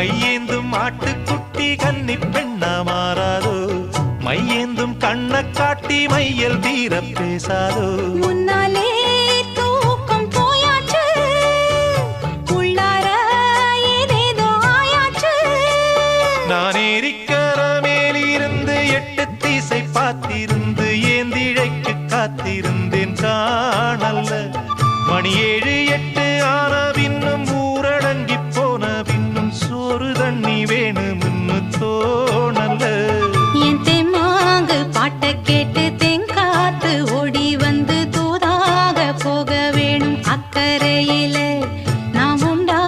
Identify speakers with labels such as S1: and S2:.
S1: கையேந்தும் ஆட்டுக்குட்டி கன்னி பெண்ணா மாறாதோ? மையேந்தும் கண்ண காட்டி மையல் தீர பேசாதோ?
S2: முன்னாலே நான் ஏறிக்கிற மேலிருந்து ஏந்திழைக்கு காத்திருந்து தண்ணி வேணுமுன்னு